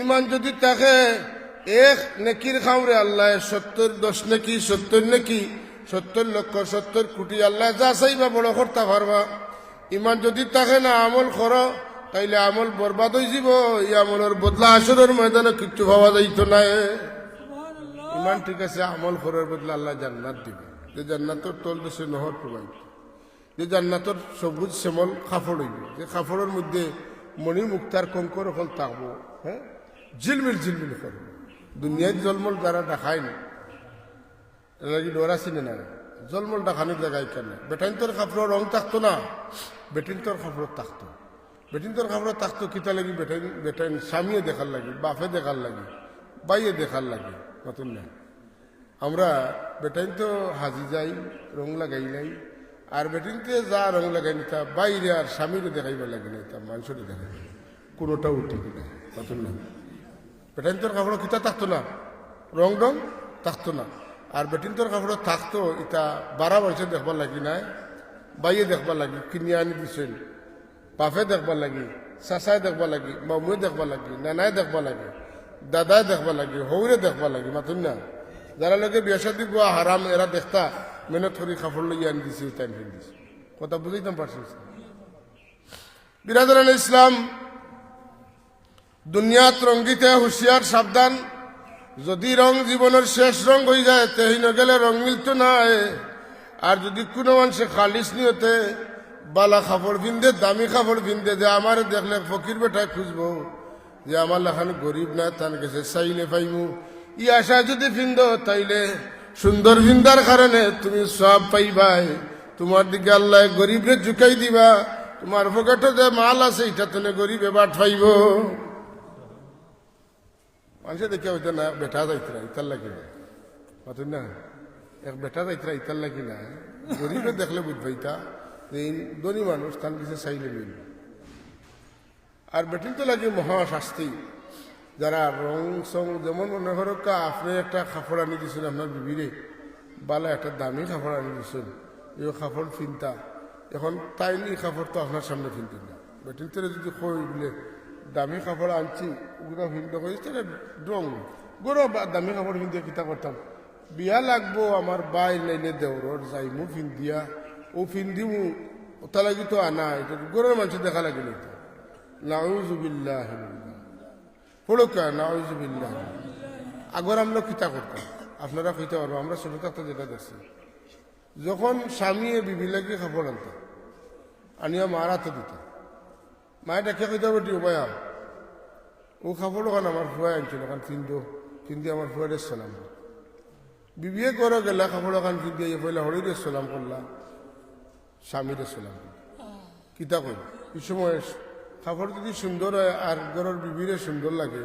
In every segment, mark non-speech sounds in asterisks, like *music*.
ইমান যদি থাকে এক নেকির খাওরে আল্লাহ সত্তর দশ নেকি সত্তর নেকি সত্তর লক্ষ সত্তর কোটি আল্লাহ যা চাইবা বড় করতে পারবা। ইমান যদি থাকে না আমল করো তাইলে আমল বরবাদ হয়ে যাব এই আমলের বদলা আসরের ময়দানে কিচ্ছু পাওয়া যাইতো না। ইমান ঠিক আছে আমল করার বদলে আল্লাহ জান্নাত দিবে। যে জান্নাতর তল দেশে নহর প্রবাহিত যে জান্নাতর সবুজ শ্যামল কাপড় হইব। যে কাপড়ের মধ্যে মণি মুক্তার কঙ্কর এখন থাকব হ্যাঁ? ঝিলমিল ঝিলমিল করব দুনিয়ায় জলমল যারা দেখায় না লাগি ডোরা চিনে না? জলমল দেখানোর জায়গায় কেন? বেটাইন তোর কাপড়ের রং থাকতো না? বেটিন তোর কাপড় থাকতো। বেটিন তোর কাপড় থাকতো কিতা লাগি বেটাইন বেটাইন স্বামীয়ে দেখার লাগি, বাপে দেখার লাগি, বাইয়ে দেখার লাগি, নতুন না আমরা বেটাইন তো হাজি যাই রং লাগাই নাই আর বেটিনতে যা রং লাগাই নিতা বাইরে আর স্বামীরে দেখাইবার লাগে না তা মানুষের দেখাই কোনোটা উঠে কিনা, নতুন না বেটাইন তোর কাপড় কিতা থাকতো না? রং রং থাকতো না। আর বেটিন তোর কাপড় থাকতো ইটা বারা বছর দেখবার লাগি নাই, বাইয়ে দেখবার লাগি, কিনি আনি দিছেন বাপে দেখবার লাগি, চাচাই দেখবার লাগি, মামুয়ে দেখবার লাগি, নানাই দেখবার লাগি, দাদাই দেখবার লাগি হৌরে দেখবার লাগি মাতুন না? যারা লোকে বিয়া শাদী বুয়া হারাম এরা দেখতা মেহনত করে কাপড় লইয়া আনি দিছে টাইম ফেল দিছে কথা বুঝাইতাম পারছি বিরাদান ইসলাম দুনিয়াত রঙ্গিতে হুঁশিয়ার, সাবধান। যদি রং জীবনের শেষ রং হয়ে যায় তেহিন গেলে রং মিলত নাই আর যদি কোনো মানুষে খালিস নিয়তে, বালা কাপড় পিন্দে দামি কাপড় পিন্দে যে আমার দেখলে ফকির বেটায় খুঁজবো, যে আমার লেখান গরিব না তান গেছে চাইলে পাইমু। ই আশা যদি পিন্দ তাইলে সুন্দর পিন্দার কারণে তুমি সব পাইবাই। তোমার দিকে আল্লাহ গরিবরে ঝুঁকাই দিবা। তোমার পকেটে যে মাল আছে এটা তুমি গরিবে বাট পাইব। মানুষে দেখে হইতো না বেটা যাইতে না ইতার লাগি না না এক বেটা যাইতে না ইতার লাগি না গরিবে দেখলে বুঝবাইতা এই ধনী মানুষ তার কিছু চাইলে মিল আর বেটিন তো লাগে মহাশাস্তি যারা রং সং যেমন মনে করো কা আপনি একটা কাপড় আনি দিয়েছেন আপনার বিবিরে বালা একটা দামি কাপড় আনি দিয়েছেন এই কাপড় ফিনতা এখন তাই এই কাপড় তো আপনার সামনে ফিনতেন না বেটিন তো যদি কই বলে দামি কাপড় আনছি, ওগুলো ফিনতে কই তাহলে রং। গরো দামি কাপড় ফিনতে কিতা করতাম? বিয়া লাগবো, আমার বাই লাইনে দেওরর যাইমু ফিন দিয়া ও ফিন দিমু ওটা লাগি তো আনা, এটা গরুর মানুষ দেখা লাগিল নাউজুবিল্লাহ আগর আমরা কিতা করতাম? আপনারা কইতে পারব, আমরা ছোট থাকতে যেটা দেখছি। যখন স্বামী লাগে কাপড় আনতাম আনিয়া মারাতে দিত। মায়ে দেখে কইতে পারব দিও ভাইয়া ও কাপড় ওখানে আমার ফুয়াই আনছিল ওখান ফিন্দো ফিন্দি আমার ফুয়ারে সালাম বিবিয়ে করো গেলা কাপড় ওখান ফিন্দি পয়লা হরিরে সালাম করলা। স্বামীরে সালাম কিতা কই এই সময় কাপড় যদি সুন্দর হয়, আর ঘরের বিবিরে সুন্দর লাগে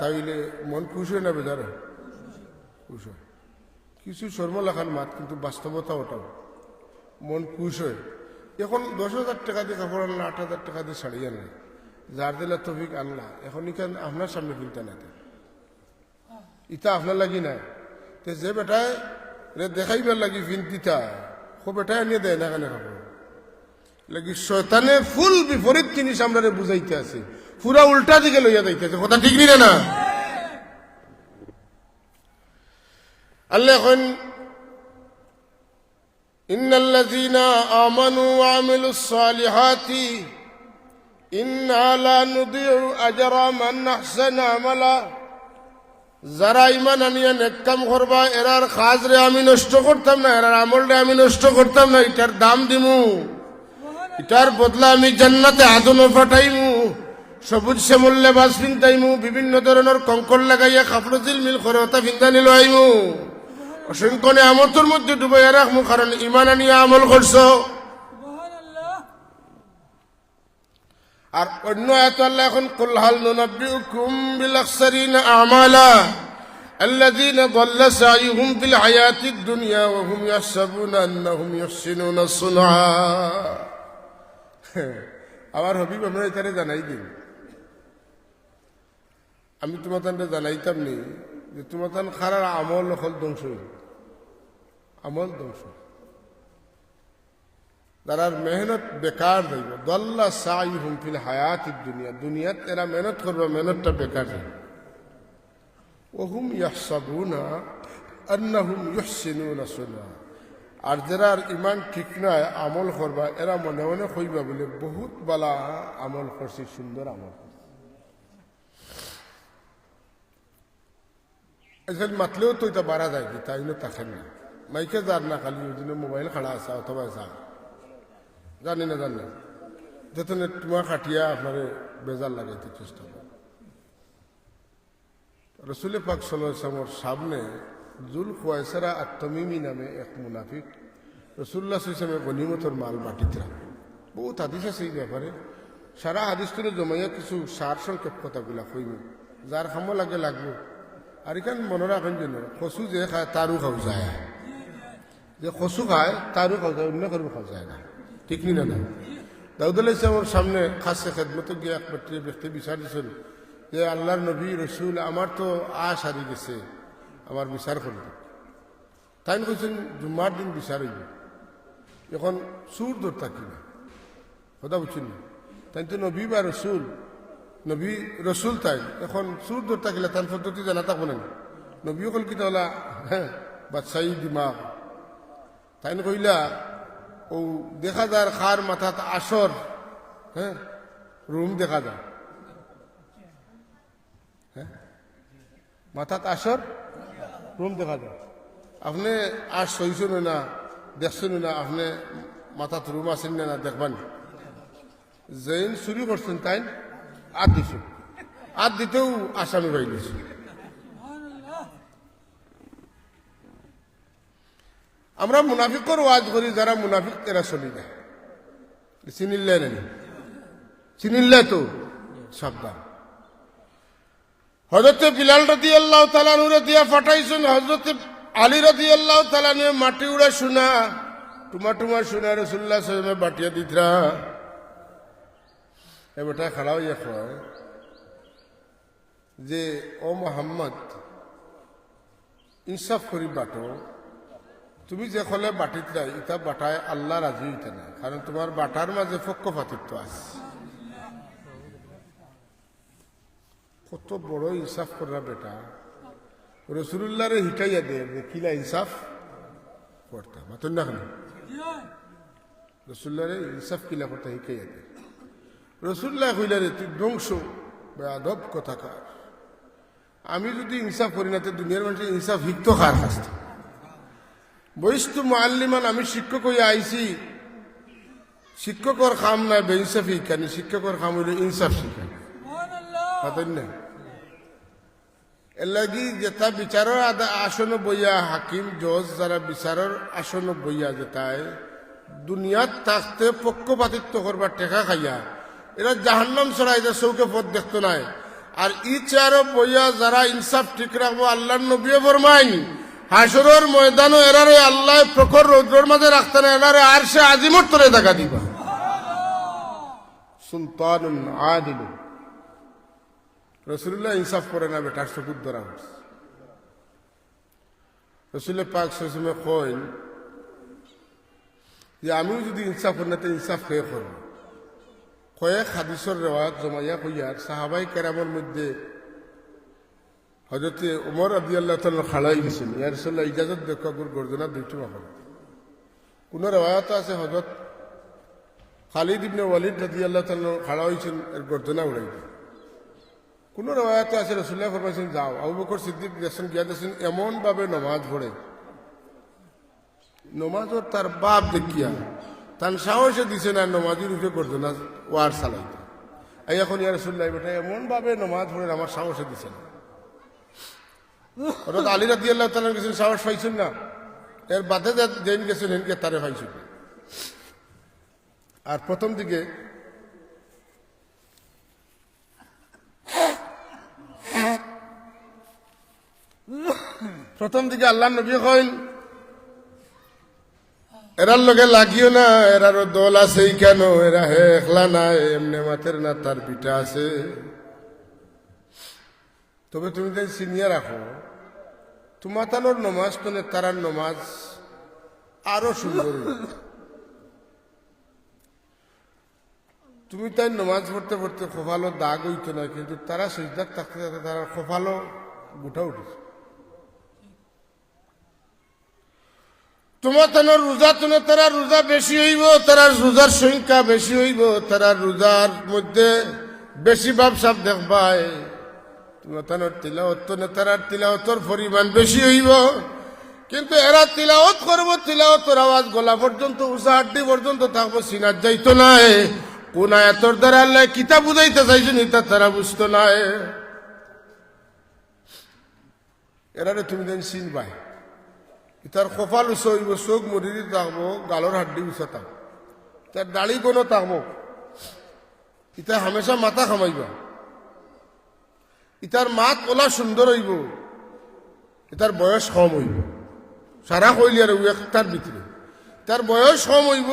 তাইলে মন খুশ হয় না বেজার? খুশ হয়। কিছু শর্ম লাখান মাত, কিন্তু বাস্তবতা ওটাও। মন খুশ হয়। এখন দশ হাজার টাকা দিয়ে কাপড় আনলা, আট হাজার টাকা দিয়ে শাড়ি আনলা, যার দিলে তফিক আনলা, এখন এখান আপনার সামনে কিনতে না। ইটা আপনার লাগি নাই। তে যে বেটায় দেখাইবার লাগি ফিনতিতা সো বেটায় আনিয়ে দেয় না কেন কাপড়। লাগি শয়তানে ফুল বিপরীত জিনিস আমরা বুঝাইতে আছে। পুরা উল্টা দিকে লইয়া যাইতেছে কথা ঠিক নিলে না? আল্লাহ এখন إن الذين آمنوا وعملوا الصالحات إنا لا نضيع أجر من أحسن عملا যারা ইমান আনিয়া নেকাম করবা এরার খাজরে আমি নষ্ট করতাম না এরার আমলটা আমি নষ্ট করতাম না এটার দাম দিমু এটার বদলা আমি জান্নাতে আদনও ফাটাইমু সবুজ শ্যামল লেবাস ফিনতাইমু বিভিন্ন ধরনের কঙ্কর লাগাইয়া কাপড় জিল মিল করে ওটা ফিনতানি লইমু অসংখ্য নিয়ামতের মধ্যে ডুবাইয়া রাখব কারণ ইমান নিয়ে আমল করছ। আর অন্য এত আল্লাহ এখন, কুল হাল নুনাব্বিউকুম আমালা الذين ضل سعيهم في الحياة الدنيا وهم يحسبون أنهم يحسنون صنعا আমার হবিব, আমরা এটারে জানাই দিন। আমি তোমাদের জানাইতাম নি যে তোমাদের খারার আমল হল ধ্বংস আমল ধ্বংস যারার মেহনত বেকার যাইব দল্লা সাই হুমফিল হায়াত দুনিয়া। দুনিয়াত এরা মেহনত করবে মেহনতটা বেকার যাইব ওহুম ইয়াহসাবুনা আন্নাহুম ইহসিনুনা সুনা আর যারা ইমান ঠিক নয় আমল করবা এরা মনে মনে কইবা বলে, বহুত বালা আমল করছি সুন্দর আমল আজকাল মাতলেও তো এটা বাড়া যায় কি তাই না থাকেন না মাইকে যার না খালি ওই মোবাইল খাড়া আছে অথবা চা জানি না জানি না যাতে তোমার খাটিয়া আপনার বেজার লাগাইতে চেষ্টা করে রসুল পাক সাল্লামের সামনে জুল খুয়াইসারা আর তমিমি নামে এক মুনাফিক রসুল্লাহ ইসলামে গনিমতর মাল বাটিতে বহুত হাদিস আছে এই ব্যাপারে সারা হাদিস তুলে জমাইয়া কিছু সার সংক্ষেপ কথাগুলা কইমি যার খামো লাগে লাগবো আর এখান মনে রাখেন জন্য কচু যে খায় তারও খাও যায় যে কচু খায় তারও খাও যায়, অন্য কারও খাওয়া যায় না। ঠিক নি না? না দাউদ আলাহ ইসলামের সামনে খাসে খেদমত গিয়ে এক ব্যক্তি ব্যক্তি বিচার দিয়েছিল যে আল্লাহর নবী, রসুল, আমার তো আশ হারি গেছে, আমার বিচার করবে। তাই কইছেন, জুম্মার দিন বিচার হইবে। এখন সুর দূর থাকি না? কথা বুঝছেন না? তাই তো নবী বা রসুল, নবী, রসুল তাই। এখন সুর দূর থাকিলে তার পদ্ধতি জানা থাকব না। নবী কল কি তাহলে হ্যাঁ বাদশাহী দিমাগ। তাই কইলা, ও দেখা যায় খার মাথাত আসর হ্যাঁ? রুম দেখা যায় হ্যাঁ? মাথাত আসর, রুম দেখা যায় আপনি আস সইছেন না, দেখছেন না, আপনি মাথাত রুম আছেন না দেখবান জৈন চুরি করছেন তাই আত দিছেন। আত দিতেও আসামি বাইলিছে আমরা মুনাফিকর ওয়াজ করি, যারা মুনাফিক এরা চলি যায় চিনিলে নানি চিনিলে তো? সাবধান। হজরতে বিলাল রদি আল্লাহ তালানুরে দিয়া ফাটাইছেন হজরতে আলী রদি আল্লাহ তালানুরে মাটি উড়ে শোনা টুমা টুমা শোনা রসুল্লাহ সাহেবে বাটিয়া দিতরা। এ বেটা খাড়া হইয়া কয় যে, ও মোহাম্মদ, ইনসাফ করি বাটো তুমি যে কলে বাটিত নাই ইটা বাটায় আল্লাহ রাজি হইতে না কারণ তোমার বাটার মাঝে পক্ষপাতিত্ব আছে। কত বড় ইনসাফ করা বেটা। রসুল্লাহরে হিটাইয়া দে কিলা ইনসাফ করতে মাতুন না কেন রসুল্লাহরে ইনসাফ কিলা করতে হিকাইয়া দে। রসুল্লাহ কইলারে তুই ধ্বংস বেআব কথা কার আমি যদি ইনসাফ করি না, তো দুনিয়ার মানুষের ইনসাফ হিকতো কার কাছ বৈস্তু মাল্লিমান আমি শিক্ষক হয়ে আইছি। শিক্ষকর কাম নাই বেইনসাফি শিখানি শিক্ষকর কাম হইল ইনসাফ শিখানি পাতেন না যেটা বিচারের আসন বইয়া, হাকিম, জজ যারা বিচারের আসন বইয়া যেটায় দুনিয়াত থাকতে পক্ষপাতিত্ব করবার টেকা খাইয়া, এরা জাহান্নাম ছড়া এদের চৌকে পথ দেখতো নাই। আর ই চেয়ারও বইয়া যারা ইনসাফ ঠিক রাখব আল্লাহর নবীয়ে ফরমাইন হাসরের ময়দানও এরারে আল্লাহ প্রখর রৌদ্রের মাঝে রাখতেন, এরারে আর সে আজিমত তোরে দেখা দিবা সুলতানুন আদিল। রসুল্লাহ ইনসাফ করে না বেটার চকুর ধরা হচ্ছে রসুল পাক সসমে কইন যে, আমিও যদি ইনসাফ করি না, তো ইনসাফ খেয়ে করব? কয়েক হাদিসর রেওয়াজ জমাইয়া কইয়ার সাহাবাই কেরামের মধ্যে হজরতে উমর আদি আল্লাহ তাল খাড়াই গেছেন ইয়ার রসুল্লাহ ইজাজত বেকুর গর্জনা দুইটি মাখন কোন রেওয়ায়ত আছে হজরত খালিদ ইবনে ওয়ালিদ রাদি আল্লাহ তাল খাড়া হয়েছেন এর গর্জনা উড়াই কোন রেওয়ায়ত আছে রসুল্লাহ ফরমাইছেন, যাও। আবু বকর সিদ্দিক দেখছেন গিয়া দেখছেন এমন ভাবে নমাজ পড়ে। নমাজর তার বাপ দেখিয়া তার সাহসে দিছে না নমাজের রূপে করতো না ওয়ার চালাইতে। এখন ইয়ার রসুল্লাহ বেটা এমন ভাবে নমাজ পড়ে, আমার সাহসে দিছে না। অর্থাৎ আলী রাদি আল্লাহ তালার গেছেন সাহস পাইছেন না। এর বাদে যেন গেছেন হেনকে তারে পাইছেন। আর প্রথম দিকে প্রথম দিকে আল্লাহ নবী কইন এরার লগে লাগিও না, এরারও দল আছে কেন? এরা হে একলা না, এমনি মাথের না, তার পিঠা আছে। তবে তুমি তাই সিনিয়র রাখো তোমার তানোর নমাজ তোনে তারার নমাজ আরও সুন্দর তুমি তাই নমাজ পড়তে পড়তে খোফালো দাগ হইতো না, কিন্তু তারা সজদার থাকতে থাকতে তারা খোফালো গুঠা উঠেছে। তোমার তেন রোজা তুলে তারা রোজা বেশি হইব তারা রোজার সংখ্যা বেশি হইব তারা রোজার মধ্যে বেশি ভাবসাব দেখবাই তোমার তিলাওত তুলে তারা তিলাওতর পরিমাণ বেশি হইব। কিন্তু এরা তিলাওত করব তিলাওতর আওয়াজ গলা পর্যন্ত উষা হাড্ডি পর্যন্ত থাকব সিনার যাইতো নাই কোন আয়াতর দ্বারা আল্লাহ কিতাব বুঝাইতে চাইছেন এটা তারা বুঝতো নাই এরারে তুমি দেন চিন পাই ইতার কপাল উঁচু হইব, চোখ মরিদি থাকব গালর হাড্ডি উঁচা থাকব। তার দাড়ি কোনো থাকব। ইতা হামেশা মাথা খামাইবা। ইতার মাত ওলা সুন্দর হইব। ইতার বয়স কম হইব। সারা কইলি আর একটার ভিতরে। তার বয়স কম হইব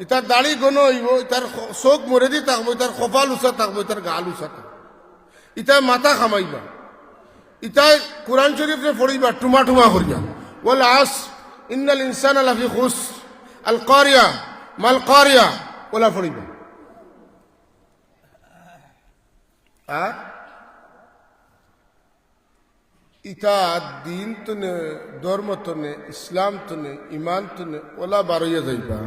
ইতার দাড়ি গণ হইব ইতার চোখ মরেদি থাকব ইতার কপাল উঁচা থাকব ইতার গাল উঁচা থাকব। ইতার মাথা খামাইবা। ইতাই কোরআন শরীফে পড়িবা টুমা টুমা করিয়া ওয়াল আস, ইন্নাল ইনসান লাফি খুস, আল কারিয়া, মাল কারিয়া, ওলা পড়িবা। আর ইতা দিন তুনে, ধর্ম তুনে, ইসলাম তুনে, ইমান তুনে, ওলা বারইয়া যাইবা।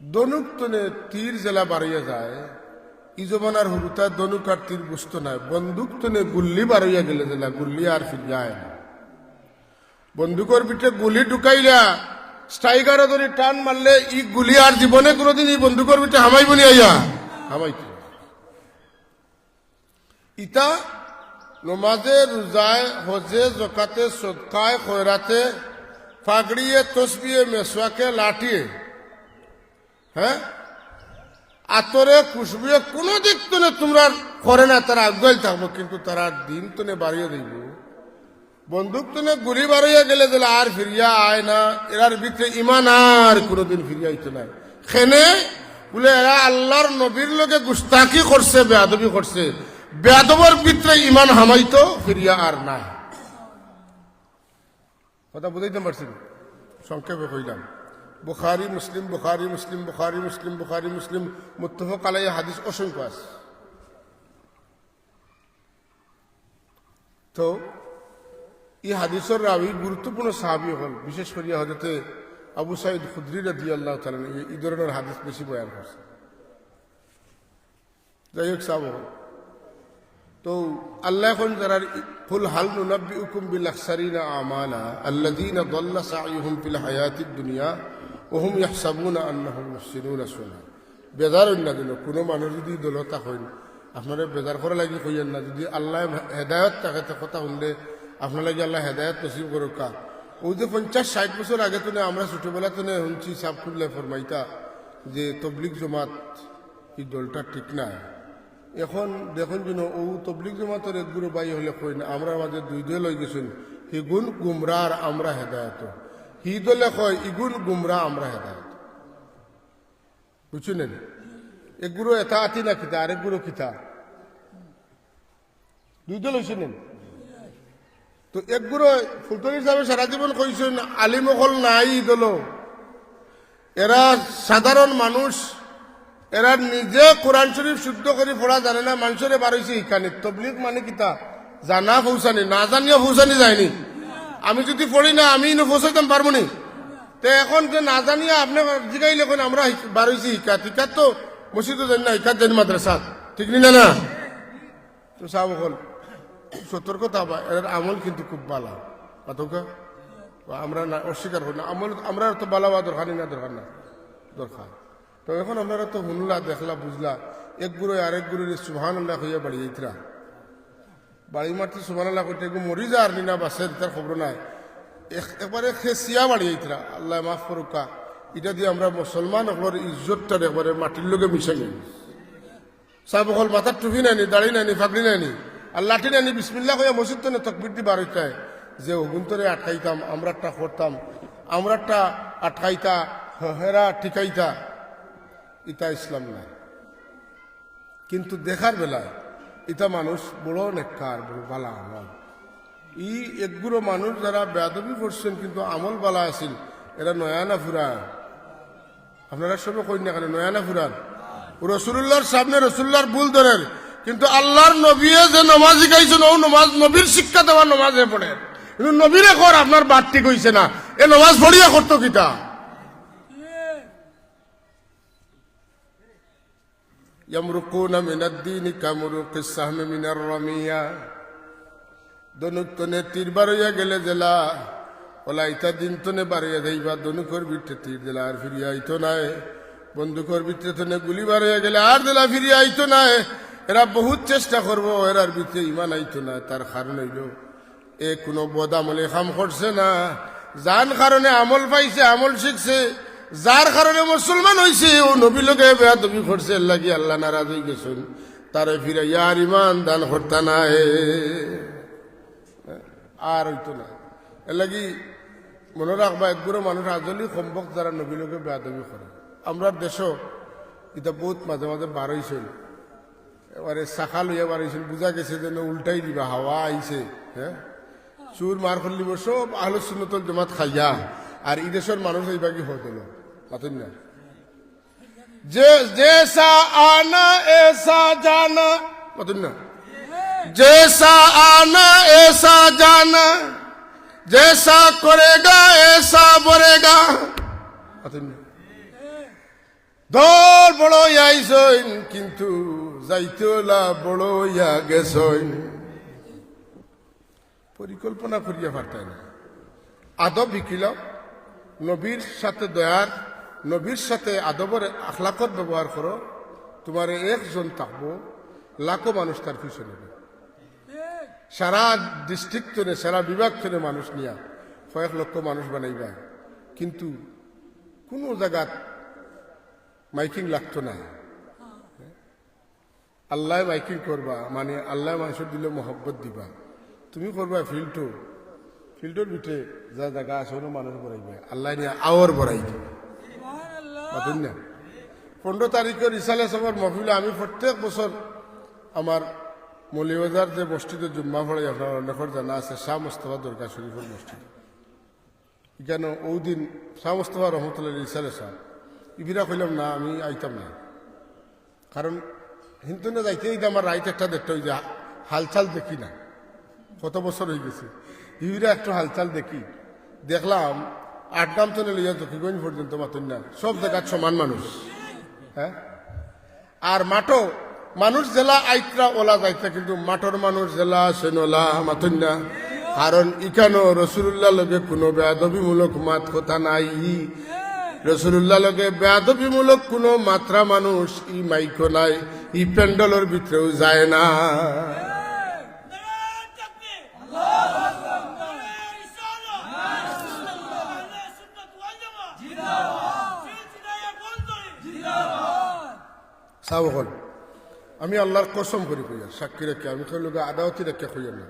দনুক তুনে তীর জেলা বারইয়া যায়, ই জমানার হুরুতা দনুক আর তীর বুঝতো নাই বন্দুক তুনে গুল্লি বারইয়া গেলে জেলা, গুল্লি আর ফিরিয়ায় না। বন্দুকর পিঠে গুলি ঢুকাইলা স্ট্রাইকারে ধরে টান মারলে ই গুলি আর জীবনে কোনোদিন এই বন্দুকর পিঠে হামাই বলি আইয়া হামাইতে ইতা নমাজে রোজায়, হজে জকাতে সদকায়, খয়রাতে, ফাগড়িয়ে, তসবিয়ে মেসোয়াকে লাঠিয়ে হ্যাঁ? আতরে, খুশবুয়ে, কোনো দিক তুনে তোমরা করে না, তারা আগ্রহ থাকব, কিন্তু তারা দিন তুনে বাড়িয়ে দিব বন্দুক তুনে গুলি বাড়িয়ে গেলে দিলে আর ফিরিয়া আয় না, এরার ভিতরে ইমান আর কোনোদিন ফিরিয়া আইতো নাই। খেনে, বলে এরা আল্লাহর নবীর লোকে গুস্তাকি করছে, বেয়াদবি করছে। বেয়াদবর ভিতরে ইমান হামাইতো, ফিরিয়া আর নাই। কথা বুঝাইতে পারছি? সংক্ষেপে কইলাম। বুখারি, মুসলিম বুখারি মুসলিম বুখারি মুসলিম বুখারি, মুসলিম, মুত্তফক আলাই হাদিস অসংখ্য আছে। তো, এই হাদিসের রাবি গুরুত্বপূর্ণ সাহাবি হল, বিশেষ করিয়া হজরতে আবু সাইদ খুদ্রি রাদি আল্লাহ এই ধরনের হাদিস বেশি বয়ান করছে। যাই হোক সাহাব হল। তো আল্লাহ এখন যারা ফুল হাল নুনাব্বি উকুম বিল আখসারিনা আমালা আল্লাযীনা দাল্লা সাইয়ুহুম ফিল হায়াতিদ দুনিয়া ওয়া হুম ইয়াহসাবুনা আন্নাহুম মুহসিনুনা সুনা। বেজার হইন না দিল কোনো মানুষ যদি দলতা হইন, আপনারা বেজার করা লাগি কইয়েন না। যদি আল্লাহ হেদায়ত তো কথা শুনলে, আপনার লাগে আল্লাহ হেদায়ত নসিব করুক ওই যে পঞ্চাশ ষাট বছর আগে তো আমরা ছোটবেলা তো শুনছি সাপ খুললে ফরমাইতা যে তবলিক জমাত এই দলটা ঠিক না এখন দেখুন যেন ও তবলিক জমাতের একগুলো বাই হলে কই না, আমরা মাঝে দুই দল হয়ে গেছেন। হিগুন গুমরা আর আমরা হেদায়ত। হি দলে কয় ইগুন গুমরা আমরা হেদায়ত। বুঝছেন? একগুলো এটা আতি না কিতা আর একগুলো কিতা? দুই দল হয়েছেন? তো একগুলো ফুলতনি হিসাবে সারা জীবন কইছেন আলিমকল নাই দল এরা সাধারণ মানুষ এরা নিজে কোরআন শরীফ শুদ্ধ করে পড়া জানে না মানুষের বারইছে শিখানি তবলিক মানে কিতা জানা পৌঁছানি না জানিয়া পৌঁছানি যায়নি। আমি যদি পড়ি না, আমি পৌঁছাইতাম পারব নি? তো এখন যে না জানিয়া আপনি জিগাইলে এখন আমরা বারইছি শিক্ষা শিক্ষার তো মসজিদও জানি না শিক্ষার জানি মাদ্রাসা ঠিক নি না না? তো সাহেব হল সতর্কতা বা এর আমল কিন্তু খুব বালা। পাতকা আমরা না অস্বীকার করি না। আমল আমরা তো ভালো হওয়া দরকার না দরকার না দরকার তো এখন আপনারা তো শুনলা দেখলা, বুঝলা। এক গুরু আরেক গুরু সুহান আল্লাহ হইয়া বাড়ি যাইতরা। বাড়ি মারতে সুহান আল্লাহ করতে মরি যা আর নিনা বাসের তার খবর নাই। এক- একবারে খেসিয়া বাড়ি যাইতরা। আল্লাহ মাফ করুকা এটা দিয়ে আমরা মুসলমান সকলের ইজ্জতটা একবারে মাটির লোকে মিশাই যাই সাহেব হল মাথার টুপি নাইনি, দাড়ি নাইনি, ফাগড়ি নাইনি, আর লাঠি নাইনি বিসমিল্লা কইয়া মসজিদ তো তকবির দি বার হইতায়। যে অগুন্তরে আটকাইতাম আমরাটা করতাম আমরাটা আটকাইতা হেরা টিকাইতা ইতা ইসলাম নাই। কিন্তু দেখার বেলায় ইতা মানুষ বড় নেককার, বড় বালা আমল ই একগুলো মানুষ যারা বেদবি করছেন কিন্তু আমল বালা আছিল, এরা নয়ানা ফুরা আপনারা সবে কই না কেন নয়ানা ফুরান? রসুল্লাহর সামনে রসুল্লাহর ভুল ধরেন, কিন্তু আল্লাহর নবীয়ে যে নমাজ শিখাইছেন, ও নমাজ, নবীর শিক্ষা দেওয়ার নমাজে পড়ে কিন্তু নবীরে কর, আপনার বাদ ঠিক হইছে না। এ নমাজ পড়িয়া করতো কিতা? يمرقون من الدين كمرق السهم من الرمية দনুক তনে তীর বারইয়া গেলে জেলা ওলা ইতা দিন তনে বারইয়া যাইবা দনুকর বিটে তীর দিলা আর ফিরিয়া আইতো নাই বন্দুকর ভিতরে তনে গুলি বারইয়া গেলে আর দিলা ফিরিয়া আইতো নাই এরা বহুত চেষ্টা করবো এরার ভিতরে ইমান আইতো না তার কারণ হইল এ কোনো বদ আমলে খাম করছে না যার কারণে আমল পাইছে আমল শিখছে যার কারণে মুসলমান হয়েছে ও নবী লোকে বেয়া তুমি করছে লাগি আল্লাহ নারাজ হয়ে গেছেন। তারে ফিরে, ইয়ার ইমান দান করতা নাই। আর হইতো না। এর লাগি মনে রাখবা একগুলো মানুষ আজলি সম্ভব যারা নবী লোকে বেয়া দাবি করে। আমরা দেশ এটা বহুত মাঝে মাঝে বার হয়েছিল এবারে শাখা লইয়া বার হয়েছিল বুঝা গেছে যে উল্টাই দিবা, হাওয়া আইছে হ্যাঁ? চুর মার করলিব, সব আহলো সুন্নতল জমাত খাইয়া, আর এই দেশের মানুষ এইবাগি হয়ে দিল পাতেন না যে জেসা আনা এসা জানা পাতেন না জেসা আনা এসা জানা জেসা করেগা এসা বরেগা পাতেন না দর বড় আইসইন কিন্তু যাইতলা বড় ইয়া গেছইন পরিকল্পনা করিয়া পারতাই না আদব বিকিল নবীর সাথে দয়ার নবীর সাথে আদবের আখলাকত ব্যবহার করো, তোমার একজন থাকব লাখো মানুষ তার পিছনে সারা ডিস্ট্রিক্ট থেকে সারা বিভাগ থেকে মানুষ নিয়া কয়েক লক্ষ মানুষ বানাইবা। কিন্তু কোনো জায়গাত মাইকিং লাগতো না। আল্লাহ মাইকিং করবা মানে আল্লাহ মানুষের দিলে মহব্বত দিবা। তুমি করবা ফিল্ডটো। ফিল্ডের ভিতরে যা জায়গা আছে মানুষ বড়াইবে আল্লাহ নিয়ে আওয়ার বড়াইবে পনেরো তারিখের ইসালে সবার মহিলা আমি প্রত্যেক বছর আমার মৌলিবাজার যে মসজিদে জুম্মা পড়ে আপনার জানা আছে শাহ মোস্তফা দুর্গা শরীফের মসজিদ কেন ওই দিন শাহ মোস্তফা রহমতুল্লাহ ইসারে শাহ ইবিরা কইলাম না, আমি আইতাম না কারণ হিন্দু না যাইতে এই আমার রাইট একটা দেখতে ওই যে হালচাল দেখি না। কত বছর হয়ে গেছে? ইবিরা একটু হালচাল দেখি দেখলাম আট গাম তো লইয়া জকিগঞ্জ পর্যন্ত মাতুন না? সব জায়গার সমান মানুষ। হ্যাঁ? আর মাঠও, মানুষ জেলা আইত্রা ওলা যাইতা, কিন্তু মাঠর মানুষ জেলা সেনলা মাতুন না। কারণ ইখানো রসুল্লাহ লগে কোনো বেয়াদবিমূলক মাত কথা নাই। রসুল্লাহ লগে বেয়াদবিমূলক কোনো মাত্রা মানুষ ই মাইকো নাই, ই প্যান্ডলের ভিতরেও যায় না। সাবকল আমি আল্লাহর কসম করি কইয়া সাক্ষী রেখে আমি কইলগে আদাওতি রেখে কইয়ার না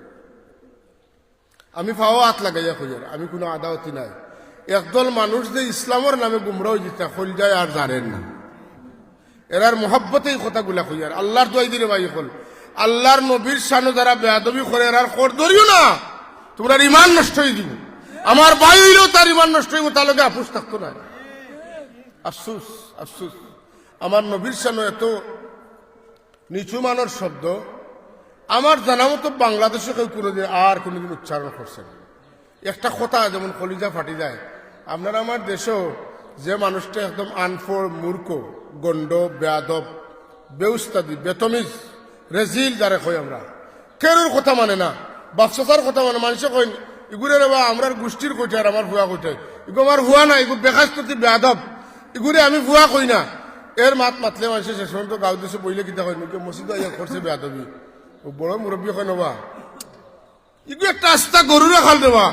আমি ফাও হাত লাগাইয়া কইয়ার আমি কোনো আদাওতি নাই। একদল মানুষ যে ইসলামের নামে গুমরাও জিতা হল যায় আর জানেন না। এরার মহাব্বতেই কথাগুলা কইয়ার আল্লাহর দোয়াই দিলে ভাই হল আল্লাহর নবীর সানো যারা বেয়াদবি করে এরার কর ধরিও না। তোমরা ইমান নষ্ট হয়ে দিব। আমার ভাই তার ইমান নষ্ট হইব তার লগে আপুস থাকতো না আফসুস আফসুস আমার নবীর সানো এত নিচু মানের শব্দ, আমার জানা মতো বাংলাদেশে কেউ কোনোদিন আর কোনোদিন উচ্চারণ করছে না। একটা কথা যেমন কলিজা ফাটি যায়, আপনার আমার দেশেও যে মানুষটা একদম আনফোর, মূর্খ, গণ্ড, বেয়াদব, বেউস্তাদি, বেতমিজ, রেজিল যারে কই আমরা, কেরোর কথা মানে না বাপসার কথা মানে মানুষে কই ইগুরে রে বা, আমরার গোষ্ঠীর কইতে আর আমার ভুয়া কইতে ইগো আমার ভুয়া না, ইগো বেকাস্ততি বেয়াদব, ইগুরে আমি ভুয়া কই না। এর মাত মাতলে মানুষের শেষ পর্যন্ত গাঁও বইলে কিতা হয়? নাকি মসজিদ আইয়া করছে বেয়াদবি ও বড় মুরব্বী হয় নবা। ইগু একটা আস্তা গরুর খাল দেবা।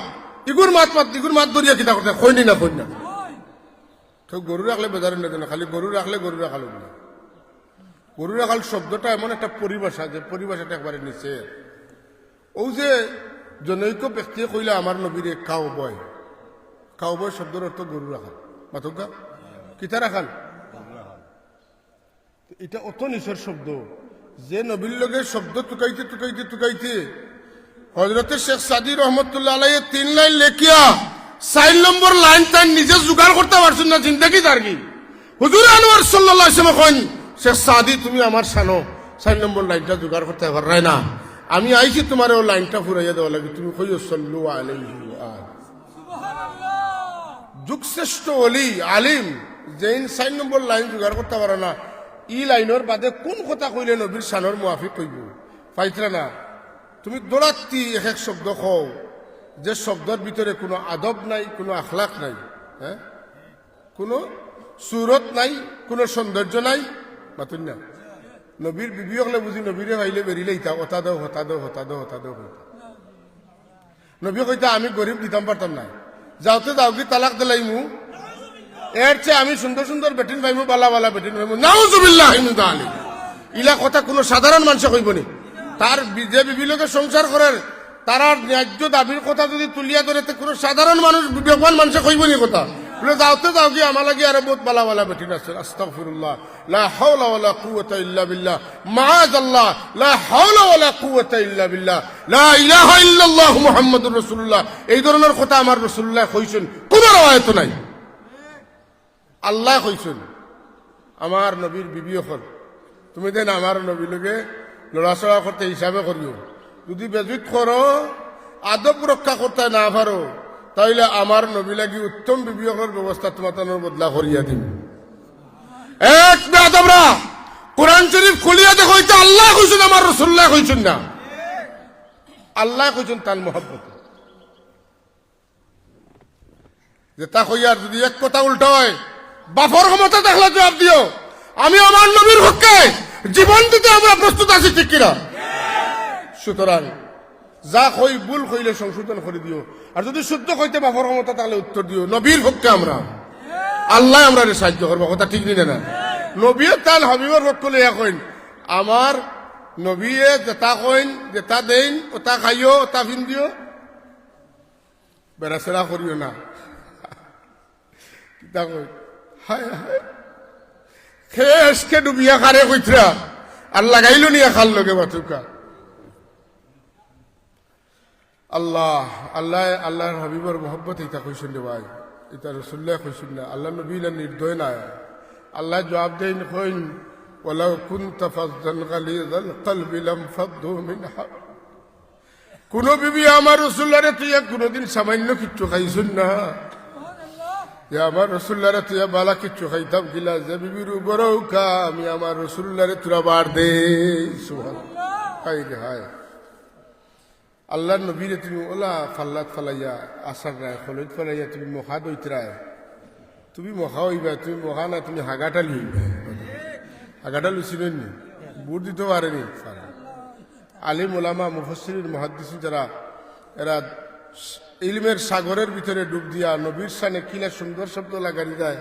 ইগুর মাত মাত ইগুর মাত ধরিয়া কিতা করতে কইনি না কই না। তো গরু রাখলে বেজারের না খালি গরু রাখলে গরু রাখালো না গরু রাখাল শব্দটা এমন একটা পরিভাষা যে পরিভাষাটা একবারে নিচে। ও যে জনৈক ব্যক্তিয়ে কইলে আমার নবীরে কাউ বয় কাউ বয় শব্দের অর্থ গরু রাখাল মাথকা কিতা রাখাল এটা অত নিচের শব্দ। যে নবীর লগে শব্দ টুকাইতে টুকাইতে টুকাইতে হজরতে শেখ সাদি রহমতুল্লাহ আলাই তিন লাইন লেখিয়া চার নম্বর লাইন তাই নিজে জোগাড় করতে পারছেন না চিন্তা কি তার কি? হুজুর আনোয়ার সাল্লাহ কইন, শেখ সাদি, তুমি আমার সানো চার নম্বর লাইনটা জোগাড় করতে পারাই না। আমি আইছি তোমার ও লাইনটা ফুরাইয়া দেওয়া লাগে। তুমি কইও সল্লু আলাইহি। যুগশ্রেষ্ঠ অলি আলিম, যেইন চার নম্বর লাইন জোগাড় করতে পারে না। ই লাইনের বাদে কোন কথা কইলে নবীর সানোর মুয়াফিক কইব? পাইতরা না তুমি দৌড়াত্তি এক এক শব্দ কও, যে শব্দের ভিতরে কোনো আদব নাই, কোনো আখলাক নাই হ্যাঁ কোনো সুরত নাই, কোনো সৌন্দর্য নাই, মাতুন না? নবীর বিবি হলে বুঝি নবীরে ভাইলে বেরিলে ইতা হতা দাও হতা দাও হতা দাও হতা দাও নবী কইতা, আমি গরিব দিতাম পারতাম না যাওতে যাও কি তালাক দিলাই মু এর চেয়ে আমি সুন্দর সুন্দর বেটিন পাইমু বালা বালা বেটিন পাইমু নাউজুবিল্লাহ আলী ইলা কথা কোনো সাধারণ মানুষে কইব নি। তার যে বিবি লোকে সংসার করার, তার ন্যায্য দাবির কথা যদি তুলিয়া ধরে কোনো সাধারণ মানুষ, বিবেকবান মানুষে কইব নি কথা। বলে যাওতে যাও কি আমার লাগে আরও বহুত বালা বালা বেটিন আছে। আস্তাগফিরুল্লাহ। লা হাওলা ওয়ালা কুওয়াতা ইল্লা বিল্লাহ। মাআযাল্লাহ। লা হাওলা ওয়ালা কুওয়াতা ইল্লা বিল্লাহ। লা ইলাহা ইল্লাল্লাহ মুহাম্মাদুর রাসূলুল্লাহ। এই ধরনের কথা আমার রাসূলুল্লাহ কইছেন। কোনো রাওয়ায়াত নাই। আল্লাহ কইছেন আমার নবীর বিবি হল তুমি দেন আমার নবী লোকে লড়াচড়া করতে হিসাবে করিও। যদি বেজুত করো, আদব রক্ষা করতে না পারো, তাইলে আমার নবী লাগি উত্তম বিবি হলের ব্যবস্থা তোমার বদলা করিয়া দিন এক বেদবরা কোরআন শরীফ খুলিয়া দেখো আল্লাহ কইছেন, আমার রসুল্লাহ কইছেন না। আল্লাহ কইছেন তার মহব্বত। যে তা কইয়ার যদি এক কথা উল্টো হয় বাফর ক্ষমতা দেখলে জবাব দিও। আমি আমার নবীর পক্ষে জীবন দিতে আমরা প্রস্তুত আছি, ঠিক কিনা? সুতরাং যা কই ভুল কইলে সংশোধন করে দিও। আর যদি শুদ্ধ কইতে বাফর ক্ষমতা, তাহলে উত্তর দিও, নবীর পক্ষে আমরা। আল্লাহ আমরা সাহায্য করব, কথা ঠিক নিলে না? নবীয়ে তার হাবিবর পক্ষ লইয়া কইন, আমার নবীয়ে যেটা কইন যেটা দেন ওটা খাইও ওটা ফিন্দিও বেড়াচেরা করিও না। *laughs* কিতা কই হায় হায় খেসকে ডুবিয়া কারে কইতরা আর লাগাইলো নিয়া খাল লগে বাতুকা আল্লাহ আল্লাহ আল্লাহর হাবিবর মোহব্বত ইতা কইছেন রে ভাই ইতা রসুল্লাহ কইছেন না আল্লাহ নবীলা নির্দয় না আল্লাহ জবাব দেন কইন ولو كنت فظا غليظ القلب لانفضوا من حولك কোন বিবি আমার রসুল্লারে তুই কোনোদিন সামান্য কিচ্ছু খাইছুন না যে আমার রসুল্লারে তুই বালা কিচ্ছু খাইতাম গিলা যে বিবির উপরেও আমি আমার রসুল্লারে তুরা বার দে সুহান হাই আল্লাহ নবীরে তুমি ওলা ফাল্লাত ফালাইয়া, আসার রায়, খলৈত ফালাইয়া তুমি মহা দৈত তুমি মহা হইবা, তুমি মহা না, তুমি হাগাটালি হইবা। হাগাটা লুচিলেন নি? বুট দিতে পারেনি। পারে আলিম ওলামা মুফসির মহাদ্দিস যারা, এরা ইলমের সাগরের ভিতরে ডুব দিয়া নবীর সানে কিলা সুন্দর শব্দ লাগারি যায়,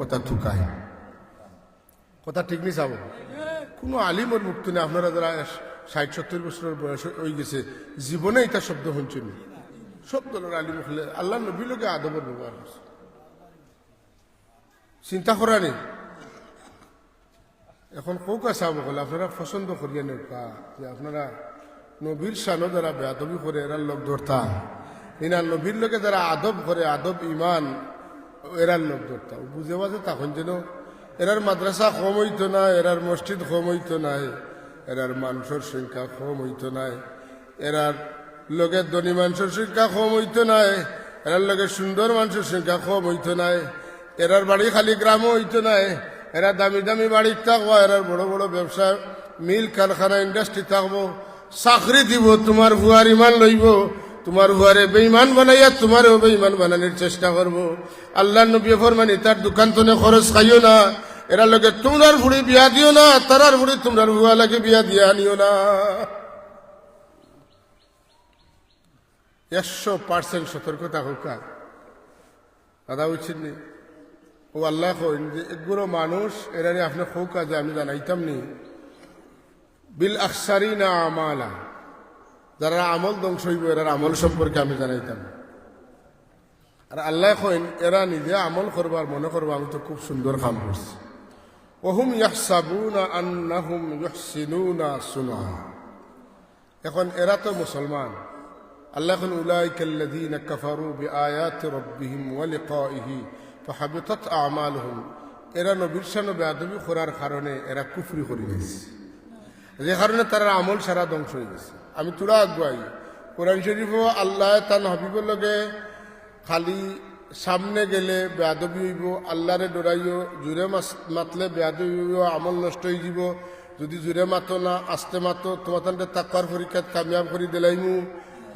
ওটা থুকায়। কথা ঠিক নি চাব কোনো আলিমর মুক্তি নেই, আপনারা যারা ষাট, সত্তর বছরের বয়স হয়ে গেছে, জীবনে এটা শব্দ শুনছেন? দলের আলিম হলে আল্লাহ নবী লোকে আদবের ব্যবহার করছে। চিন্তা করা নেই। এখন কৌকা চাব বলে আপনারা পছন্দ করিয়া নৌকা যে আপনারা নবীর সানো যারা বেয়াদবি করে এরার লোক ধরতা ইনার নবীর লোকে যারা আদব করে, আদব ইমান, এরার লোক ধরতা। বুঝে বাজে তখন যেন এরার মাদ্রাসা কম হইতো না, এরার মসজিদ কম হইতো নাই এরার মানুষের সংখ্যা কম হইতো নাই এরার লোকের ধনী মানুষের সংখ্যা কম হইতো নাই এরার লোকের সুন্দর মানুষের সংখ্যা কম হইতো নাই এরার বাড়ি খালি গ্রামও হইতো নাই এরা দামি দামি বাড়ি থাকব, এরার বড় বড় ব্যবসা, মিল কারখানা ইন্ডাস্ট্রি থাকব, চাকরি দিব, তোমার ভুয়ার ইমান লইব তোমার ভুয়ারে বেইমান বানাইয়া তোমারও বেইমান বানানোর চেষ্টা করব। আল্লাহ নবী ফরমানি, তার দোকান তো খরচ খাইও না। এরা লোকে তোমার ভুড়ি বিয়া দিও না, তারার ভুড়ি তোমার ভুয়া লাগে বিয়া দিয়া আনিও না। একশো পার্সেন্ট সতর্কতা হোক দাদা, উচিত নেই। ও আল্লাহ কইন যে, এগুলো মানুষ, এরারে আপনার হোক কাজে আমি জানাইতাম নি। বিল আকসারি না আমালা। যারা আমল ধ্বংস হইব এরা আমল সম্পর্কে আমি জানাইতাম। আর আল্লাহ কইন, এরা নিজে আমল করবার মনে করব, আমি তো খুব সুন্দর কাম করছি। ওহুম এখন এরা তো মুসলমান। আল্লাহ এখন উলাই এরা নবীর সান করার কারণে এরা কুফরি করে গেছে যে কারণে তারা আমল সারা ধ্বংস হয়ে গেছে। আমি তোরা আগুয়াই। কোরআন শরীফ আল্লাহ তার হাবিবর লগে খালি সামনে গেলে বেয়াদবি হইব, আল্লাহরে ডরাইও মাস- মাতলে বেয়াদবি হইব, আমল নষ্ট হয়ে যাব। যদি জুড়ে মাতো না, আস্তে মাতো, তোমার তাকবার পরীক্ষাত কামিয়াব করে দিলাইমু।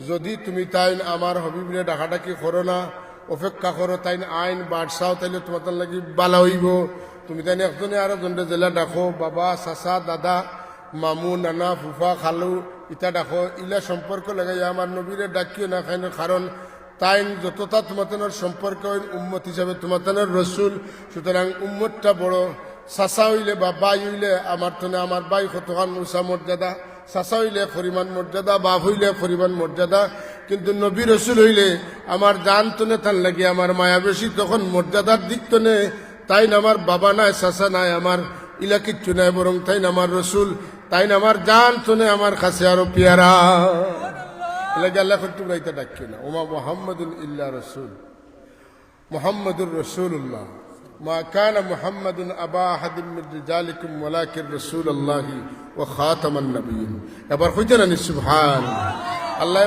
যদি তুমি তাই আমার হবিবরে ডাকাডাকি করো না, অপেক্ষা করো তাই আইন বাড়সাও তাইলে তোমার লাগি বালা হইব। তুমি তাই একজনে আরও জনরে জেলা ডাকো, বাবা, চাচা, দাদা, মামু, নানা, ফুফা, খালু ইটা ডাকো ইলা সম্পর্ক লাগাই আমার নবীরে ডাকিও না খাইন, কারণ তাইন যতটা তোমাদের সম্পর্ক হইল উম্মত হিসাবে তোমাদের রসুল। সুতরাং উম্মতটা বড়। চাচা হইলে বা বাই হইলে আমার তনে আমার বাই কতখান উষা মর্যাদা। চাচা হইলে পরিমাণ মর্যাদা বা হইলে পরিমাণ মর্যাদা। কিন্তু নবী রসুল হইলে আমার জান তনে তার লাগে আমার মায়া বেশি, তখন মর্যাদার দিক তনে তাই না আমার বাবা নাই চাচা নাই, আমার ইলা কিচ্ছু নাই, বরং তাই না আমার রসুল। তাই না আমার জান শুনে আমার কাছে আরও পেয়ারা। আল্লাহ করতে রাইতে ডাকি না। ওমা মোহাম্মদুল ইল্লা রসুল। মোহাম্মদুর রসুল্লাহ মা কান মোহাম্মদ আবা আহাদিম রিজালিকুম ওয়ালাকিন রাসূলুল্লাহি ওয়া খাতামান নবিয়্যিন। এবার হইতে না সুবহান। আল্লাহ